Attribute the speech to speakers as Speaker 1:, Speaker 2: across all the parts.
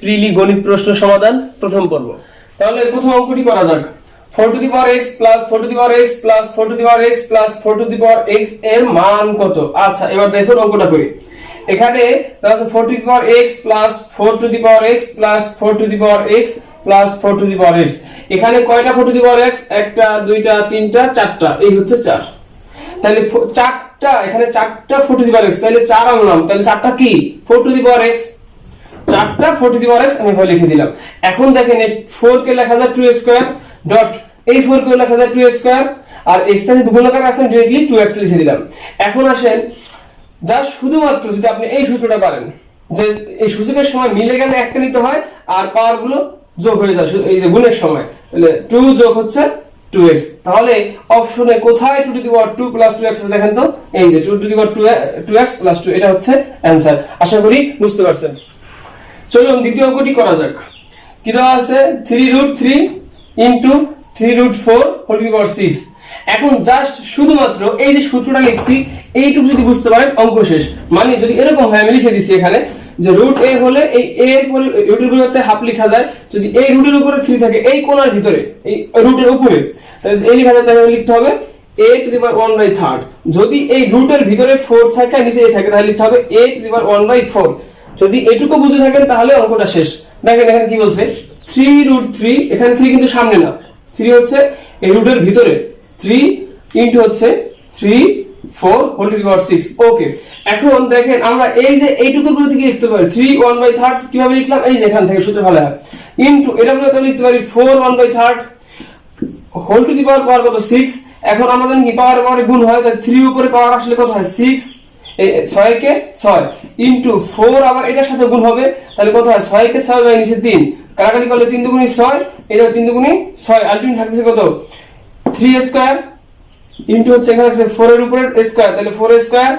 Speaker 1: প্রিলি গণিত প্রশ্ন সমাধান প্রথম পর্ব তাহলে প্রথম অঙ্কটি করা যাক four to the power X plus four to the power X plus four to the power X plus four to the power এক্সের মান কত আচ্ছা এবার দেখুন অঙ্কটা করি এখানে four to the power X plus four to the power X plus four to the power X plus four to the power X এখানে কয়টা four to the power X একটা দুইটা তিনটা চারটা এই হচ্ছে চার তাহলে চারটা এখানে চারটা four to the power X তাহলে চার আনলাম তাহলে চারটা কি four to the power X চারটা four to the power X আমি এভাবে লিখে দিলাম। এখন দেখেন এই ফোর কে লেখা যায় টু স্কোয়ার ডট এই ফোর কে লেখা যায় টু স্কোয়ার আর এক্সটা যদি গুণাকার আছে ডিরেক্টলি টু এক্স লিখে দিলাম। এখন আসেন, যা শুধুমাত্র যদি আপনি এই সূত্রটা পারেন, যে এই সূচকের সময় মিলে গেলে একটা নিতে হয়, আর পাওয়ারগুলো যোগ হয়ে যায়, এই যে গুণের সময়, তাহলে টু যোগ হচ্ছে টু এক্স তাহলে অপশনে কোথায় two to the power two plus two X দেখেন তো? এই যে two to the power two two X plus two এটা হচ্ছে অ্যান্সার আশা করি বুঝতে পারছেন। চলুন দ্বিতীয় অঙ্কটি করা যাক। কি দেওয়া আছে? Three root three into three root four whole power six এখন জাস্ট শুধুমাত্র এই যে সূত্রটা লিখছি, এইটুকু যদি বুঝতে পারেন, অঙ্ক শেষ। মানে যদি এরকম হয়, আমি লিখে দিছি এখানে যে রুট এ হলে এই এ এর পরে রুটের পরিবর্তে হাফ লেখা যায়। যদি এই রুটের উপরে থ্রি থাকে, এই কোণার ভিতরে, এই রুটের উপরে, তাহলে এই লেখা যায়, তাহলে লিখতে হবে a to the power one by third যদি এই রুটের ভিতরে ফোর থাকে আর নিচে এ থাকে, তাহলে লিখতে হবে a to the power one by four যদি এটুকু বুঝে থাকেন, তাহলে অঙ্কটা শেষ। দেখেন, এখানে কি বলছে? থ্রি রুট থ্রি এখানে থ্রি কিন্তু সামনে না। থ্রি হচ্ছে এই রুটের ভিতরে। থ্রি ইন্টু হচ্ছে three four whole to power six okay এখন দেখেন, আমরা এই যে এইটুকুরগুলো থেকে লিখতে পারি থ্রি ওয়ান বাই থার্ড কীভাবে লিখলাম? এই যে এখান থেকে, সূত্র ভালো হয়। ইন্টু এটা গুলো লিখতে পারি four one by third whole to the power power কত? সিক্স এখন আমাদের কি পাওয়ার পাওয়ারে গুণ হয়, তাহলে থ্রি উপরে পাওয়ার আসলে কত হয়? সিক্স ছয় কে ছয় ইন্টু ফোর আবার এটার সাথে গুণ হবে। তাহলে কত হয়? ছয় কে ছয় বাই নিচে তিন। কাটাকাটি করলে তিন দুগুণি ছয় এটা তিন দুগুণি ছয়। আলটিমেট থাকছে কত? থ্রি স্কোয়ার ইন্টু হচ্ছে এখানে আছে ফোর এর উপরে স্কোয়ার তাহলে ফোর স্কোয়ার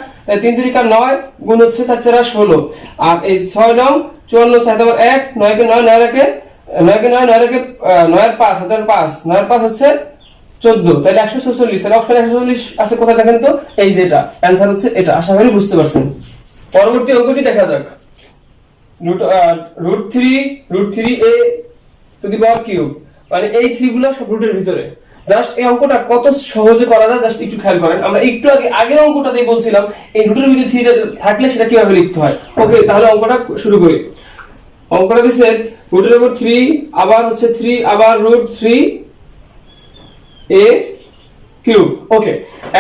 Speaker 1: তিন তিরিকা নয়, গুণ হচ্ছে চার চারা ষোলো। আর এই ছয় নং চুয়ান্ন সাত আবার এক নয় কে নয় নয় রেখে নয় কে নয় নয় রেখে নয়ের পাঁচ হাতের পাঁচ। নয়ের পাঁচ হচ্ছে চোদ্দ। তাহলে একশো ছচল্লিশ, তাহলে অপশন একশো চল্লিশ আছে, কোথায় দেখেন তো? এই যে এটা। অ্যান্সার হচ্ছে এটা। আশা করি বুঝতে পারছেন। পরবর্তী অঙ্কটি দেখা যাক। Root root three root three a to the power cube মানে এই থ্রি গুলো সব রুটের ভিতরে। জাস্ট এই অঙ্কটা কত সহজে করা যায় জাস্ট একটু খেয়াল করেন। আমরা একটু আগে, আগের অঙ্কটাতেই বলছিলাম, এই রুটের ভিতরে থ্রি থাকলে সেটা কীভাবে লিখতে হয়? ওকে তাহলে অঙ্কটা শুরু করি। অঙ্কটা দিছে রুটের উপর থ্রি আবার হচ্ছে থ্রি আবার root three a cube okay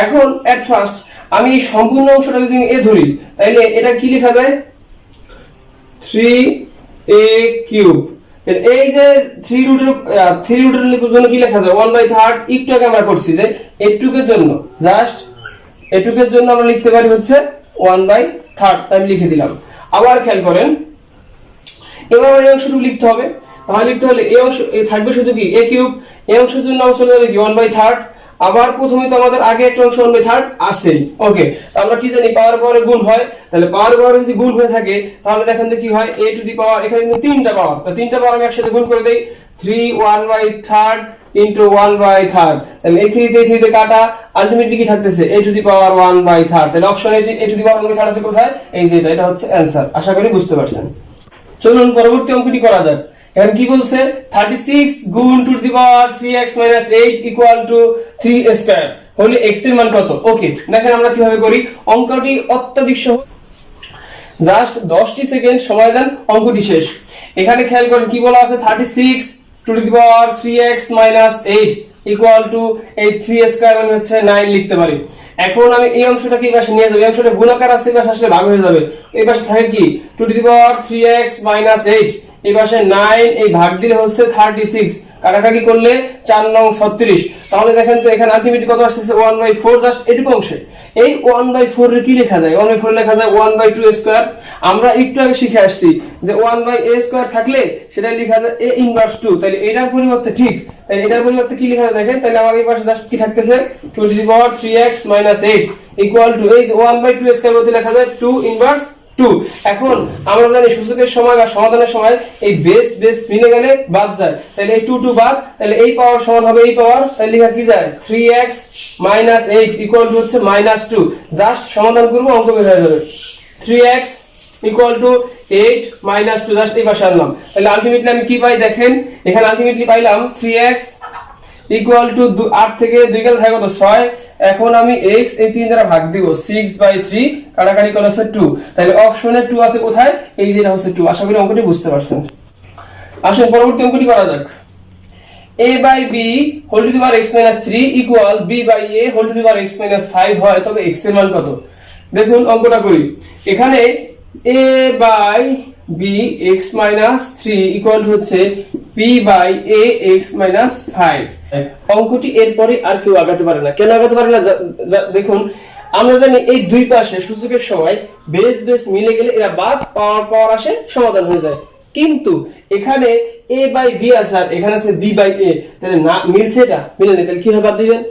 Speaker 1: এখন এট ফার্স্ট আমি সম্পূর্ণ অংশটা যদি এ ধরি, তাইলে এটা কি লেখা যায়? থ্রি এ কিউব এই যে থ্রি রুটের থ্রি রুটের জন্য কি লেখা যায়? ওয়ান বাই থার্ড একটু আমরা করছি যে এটুকের জন্য জাস্ট এটুকের জন্য আমরা লিখতে পারি হচ্ছে ওয়ান বাই থার্ড আমি লিখে দিলাম। আবার খেয়াল করেন, এবার এই অংশটুকু লিখতে হবে। তাহলে লিখতে হলে এই অংশ, এ থাকবে শুধু কি? এ কিউব এই অংশের জন্য আমার চলে কি? ওয়ান বাই থার্ড আবার প্রথমে তো আমাদের আগে একটা অংশ বাই থার্ড আসেই। ওকে আমরা কি জানি? পাওয়ার পাওয়ারে গুণ হয়। তাহলে পাওয়ার পাওয়ারে যদি গুণ হয়ে থাকে, তাহলে দেখেন তো কি হয়? এ টু দি পাওয়ার এখানে কিন্তু তিনটা পাওয়ার তো তিনটা পাওয়ার আমি একসাথে গুণ করে দেই। Three one by third into one by third তাহলে এই থ্রিতে এই থ্রিতে কাটা। আলটিমেটলি কি থাকতেছে? A to the power one by third তাহলে option a to the power one by third আছে কোথায়? এই যে এটা হচ্ছে অ্যান্সার আশা করি বুঝতে পারছেন। চলুন পরবর্তী অঙ্কটি করা যাক। এখন কি বলছে? 36 গুণ to the power 3x 8 equal to 3 square হলে x এর মান কত? ওকে দেখেন আমরা কীভাবে করি। অঙ্কটি অত্যাধিক সহজ। জাস্ট 10টি সেকেন্ড সময় দেন, অঙ্কটি শেষ। এখানে খেয়াল করেন, কি বলা আছে? 36 to the power 3x 8 equal to এই 3 স্কয়ার মানে হচ্ছে 9 লিখতে পারি। এখন আমি এই অংশটাকে এই পাশে নিয়ে যাব। এই অংশটা গুণাকার আছে, এই পাশে আসলে ভাগ হয়ে যাবে। এই পাশে থাকে কি? টু দি পাওয়ার 3x 8 এই পাশে 9 এই ভাগ দিলে হচ্ছে 36 কাটাকাটি করলে 4 নং 36 তাহলে দেখেন তো এখানে আলটিমেটলি কত আসছে 1 বাই 4 জাস্ট এটুকু অংশে। এই 1 বাই 4 এর কি লেখা যায়? 1 বাই 4 লেখা যায় 1 বাই 2 স্কয়ার আমরা একটু আগে শিখে আসছি যে 1 বাই a স্কয়ার থাকলে সেটা লেখা যায় a ইনভার্স 2 তাহলে এটার পরিবর্তে ঠিক, তাহলে এটার পরিবর্তে কি লেখা যায় দেখেন? তাহলে আমার এই পাশে জাস্ট কি থাকতেছে? 2 to the power 3x 8 equal to এই 1 বাই 2 স্কয়ার বলতে লেখা যায় 2 ইনভার্স টু এখন আমরা জানি সূচকের সময় বা সমাধানের সময় এই বেস বেস মিলে গেলে বাদ যায়। তাহলে এই টু টু বাদ, তাহলে এই পাওয়ার সমান হবে এই পাওয়ার তাহলে লেখা কি যায়? Three X minus eight equal to হচ্ছে মাইনাস টু জাস্ট সমাধান করব, অঙ্ক বের হয়ে যাবে। Three X equal to eight minus two just এই পাশে আনলাম। তাহলে আলটিমেটলি আমি কি পাই? দেখেন, এখানে আলটিমেটলি পাইলাম থ্রি এক্স ইকুয়াল টু আট থেকে দুই গেলে থাকে কত? ছয়। এখন আমি এক্স এই তিন দ্বারা ভাগ দিব সিক্স বাই থ্রি কাটাকাটি করে হচ্ছে টু তাহলে অপশনে টু আছে কোথায়? এই যেটা হচ্ছে টু আশা করি অঙ্কটি বুঝতে পারছেন। আসুন পরবর্তী অঙ্কটি করা যাক। a by b whole to the power x minus three equal b by a whole to the power x minus five হয়, তবে x এর মান কত? দেখুন অঙ্কটা করি। এখানে a by b x minus three equal হচ্ছে x মাইনাস ফাইভ অঙ্কটি এরপরে আর কেউ আগাতে পারে না। কেন আগাতে পারে না? দেখুন, আমরা জানি এই দুই পাশে সূচকের সময় বেস বেস মিলে গেলে এরা বাদ, পাওয়ার পাওয়ার আসে, সমাধান হয়ে যায়। কিন্তু এখানে এ বাই বি আছে আর এখানে আছে বি বাই এ তাহলে না, মিলছে এটা? মিলে নেই তাহলে কীভাবে বাদ দিবেন?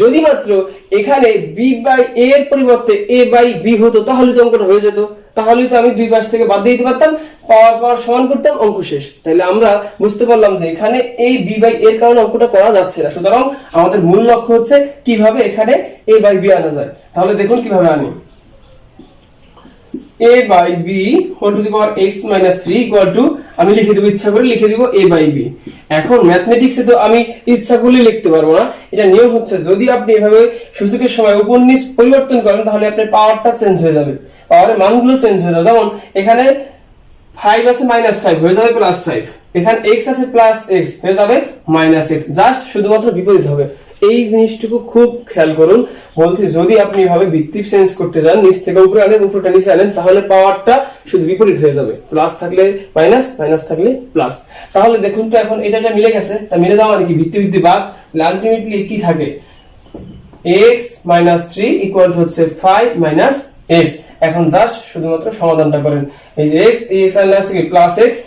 Speaker 1: যদি মাত্র এখানে বি বাই এ এর পরিবর্তে এ বাই বি হতো, তাহলে তো অঙ্কটা হয়ে যেত। তাহলে তো আমি দুই পাশ থেকে বাদ দিয়ে দিতে পারতাম, পাওয়ার পাওয়ার সমান করতাম, অঙ্ক শেষ। তাহলে আমরা বুঝতে পারলাম যে এখানে এই বি বাই এর কারণে অঙ্কটা করা যাচ্ছে না। সুতরাং আমাদের মূল লক্ষ্য হচ্ছে কীভাবে এখানে এ বাই বি আনা যায়। তাহলে দেখুন কীভাবে আনি। A by b whole to the power x minus 3 equal to, আমি লিখে দেবো, ইচ্ছা করে লিখে দিব a by b এখন ম্যাথমেটিক্সে তো আমি ইচ্ছা করলে লিখতে পারব না। এটা নিয়ম হচ্ছে, যদি আপনি এভাবে সূচকের সময় উপর পরিবর্তন করেন, তাহলে আপনার পাওয়ারটা চেঞ্জ হয়ে যাবে। পাওয়ারের মানগুলো চেঞ্জ হয়ে যাবে। যেমন, এখানে ফাইভ আছে মাইনাস ফাইভ হয়ে যাবে প্লাস ফাইভ এখানে এক্স আছে প্লাস এক্স হয়ে যাবে মাইনাস এক্স জাস্ট শুধুমাত্র বিপরীত হবে। এই জিনিসটুকু খুব খেয়াল করুন। বলছি, যদি আপনি এভাবে ভিত্তি চেঞ্জ করতে যান, নিচ থেকে উপরে আনেন, উপরটা নিচে আনেন, তাহলে পাওয়ারটা শুধু বিপরীত হয়ে যাবে। প্লাস থাকলে মাইনাস মাইনাস থাকলে প্লাস তাহলে দেখুন তো এখন এটা মিলে গেছে, তা মিলে যাওয়া মানে কি? ভিত্তি ভিত্তি বাদ আলটিমেটলি কি থাকে? x মাইনাস থ্রি ইকুয়াল হচ্ছে ফাইভ মাইনাস এক্স এখন জাস্ট শুধুমাত্র সমাধানটা করেন। এই যে x, এই x আনলে আছে কি? প্লাস এক্স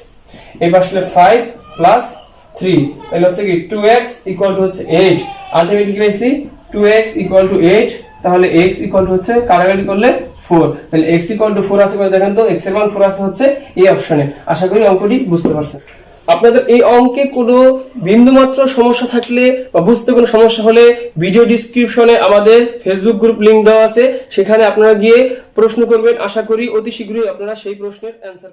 Speaker 1: এই পাশে ফাইভ প্লাস থ্রি তাহলে হচ্ছে কি টু এক্স ইকুয়াল টু হচ্ছে এইট আলটিমেটলি কি পাইছি? Two x equal two eight তাহলে x ইকুয়াল টু হচ্ছে কাটাকাটি করলে ফোর তাহলে x ইকুয়াল টু ফোর আছে করে দেখেন তো, x এর মান ফোর আছে হচ্ছে এই অপশনে আশা করি অঙ্কটি বুঝতে পারছেন। আপনাদের এই অঙ্কে কোনো বিন্দুমাত্র সমস্যা থাকলে বা বুঝতে কোনো সমস্যা হলে ভিডিও ডিসক্রিপশনে আমাদের ফেসবুক গ্রুপ লিংক দেওয়া আছে। সেখানে আপনারা গিয়ে প্রশ্ন করবেন। আশা করি অতি শীঘ্রই আপনারা সেই প্রশ্নের অ্যান্সার